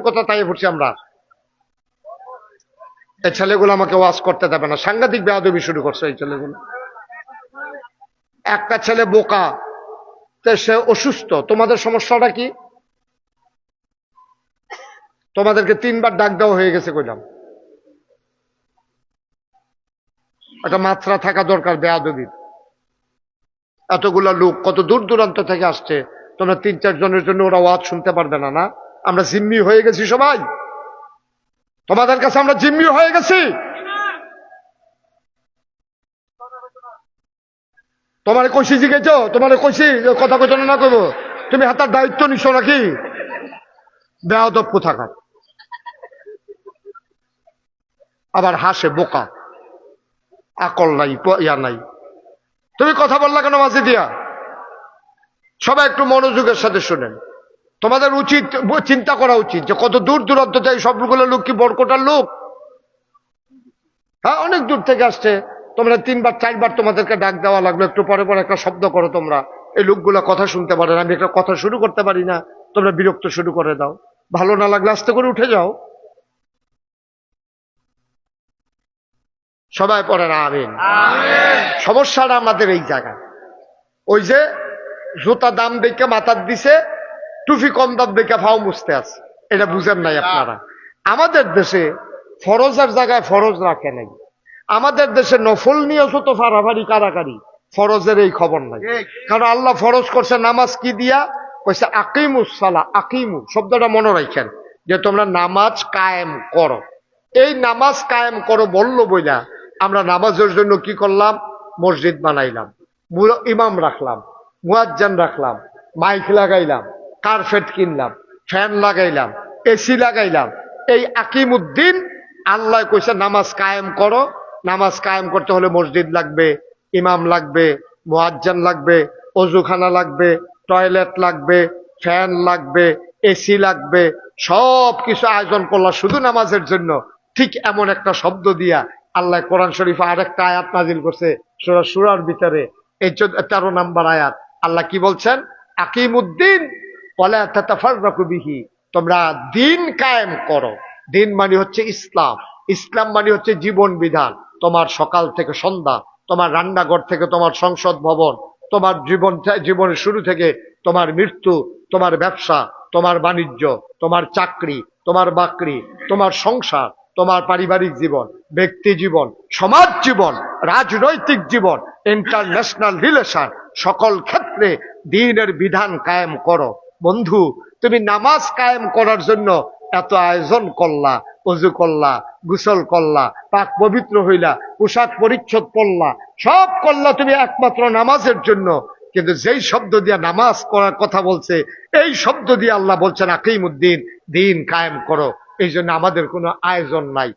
কথা তাই পড়ছি আমরা। এই ছেলেগুলো আমাকে ওয়াজ করতে দেবে না। সাংঘাতিক বেয়াদবি শুরু করছে এই ছেলেগুলো। একটা ছেলে বোকা সে অসুস্থ। তোমাদের সমস্যাটা কি? তোমাদেরকে তিনবার ডাক দেওয়া হয়ে গেছে কইলাম। একটা মাত্রা থাকা দরকার বেয়াদবির এতগুলা লোক কত দূর দূরান্ত থেকে আসছে? তোমরা তিন চার জনের জন্য ওরা ওয়াজ শুনতে পারবে না না? আমরা জিম্মি হয়ে গেছি সবাই। তোমাদের কাছে আমরা জিম্মি হয়ে গেছি। তোমার কইছি জিগেছ? তোমার যে কথা কইছ না কইব? তুমি হাতার দায়িত্ব নিছো নাকি? বেয়াদব কোথাকার আবার হাসে বোকা। আকল নাই ইয়া নাই। তুমি কথা বললা কেন মাঝে দিয়া সবাই একটু মনোযোগের সাথে শুনেন। তোমাদের উচিত ব- চিন্তা করা উচিত যে কত দূর দূরান্ত থেকে সবগুলো লোক কি বরকটার লোক? হ্যাঁ অনেক দূর থেকে আসছে। তোমরা তিনবার চারবার তোমাদেরকে ডাক দেওয়া লাগল। একটু পরে পরে একটা শব্দ করো তোমরা। এই লোকগুলো কথা শুনতে পারে না। আমি একটা কথা শুরু করতে পারি না। তোমরা বিরক্ত শুরু করে দাও। ভালো না লাগলে আস্তে করে উঠে যাও। সবাই পড়ে না আমিন। সমস্যাটা আমাদের এই জায়গায়। ওই যে জুতা দাম দেখে মাথার দিছে টুফি কম দাম দেখে ফাও মুছতে আছে। এটা বুঝেন নাই আপনারা। আমাদের দেশে ফরজের জায়গায় ফরজ রাখে নাই। আমাদের দেশে নফল নিয়ে যত ফারাফারি কারাকারি ফরজের এই খবর নাই। কারণ আল্লাহ ফরজ করছে নামাজ কি দিয়া? কইছে আকিমু সালা আকিমু। শব্দটা মনে রাখেন যে তোমরা নামাজ কায়েম করো। এই নামাজ কায়েম করো বলল বইলা আমরা নামাজের জন্য কি করলাম? মসজিদ বানাইলাম। ইমাম রাখলাম মুয়াজ্জান রাখলাম মাইক লাগাইলাম। কার্পেট কিনলাম, ফ্যান লাগাইলাম এসি লাগাইলাম। এই আকিমুদ্দিন, আল্লাহ কইছে, নামাজ কায়েম করো। নামাজ কায়েম করতে হলে মসজিদ লাগবে, ইমাম লাগবে, মুয়াজ্জান লাগবে, অজুখানা লাগবে, টয়লেট লাগবে, ফ্যান লাগবে এসি লাগবে সব কিছু আয়োজন করলাম শুধু নামাজের জন্য। ঠিক এমন একটা শব্দ দিয়া আল্লাহ কোরআন শরীফে আরেকটা আয়াত নাজিল করছে, সুরা সুরার ভিতরে। এই তেরো নাম্বার আয়াত। আল্লাহ কি বলছেন? আকিমুদ্দিন তোমরা দিন কায়েম করো। দিন মানে হচ্ছে ইসলাম। ইসলাম মানে হচ্ছে জীবন বিধান। তোমার সকাল থেকে সন্ধ্যা, তোমার রান্নাঘর থেকে তোমার সংসদ ভবন, তোমার জীবন জীবনের শুরু থেকে তোমার মৃত্যু, তোমার ব্যবসা, তোমার বাণিজ্য, তোমার চাকরি, তোমার বাকরি, তোমার সংসার, তোমার পারিবারিক জীবন, ব্যক্তি জীবন, সমাজ জীবন, রাজনৈতিক জীবন ইন্টারন্যাশনাল রিলেশন সকল ক্ষেত্রে দিনের বিধান কায়েম করো। বন্ধু, তুমি নামাজ কায়েম করার জন্য এত আয়োজন করলা, অজু করলা, গোসল করলা, পাক পবিত্র হইলা, পোশাক পরিচ্ছদ পড়লা সব করলা তুমি একমাত্র নামাজের জন্য। কিন্তু যেই শব্দ দিয়া নামাজ করার কথা বলছে, এই শব্দ দিয়ে আল্লাহ বলছেন, আকিমুদ্দিন, দিন কায়েম করো। এই জন্য আমাদের কোনো আয়োজন নাই।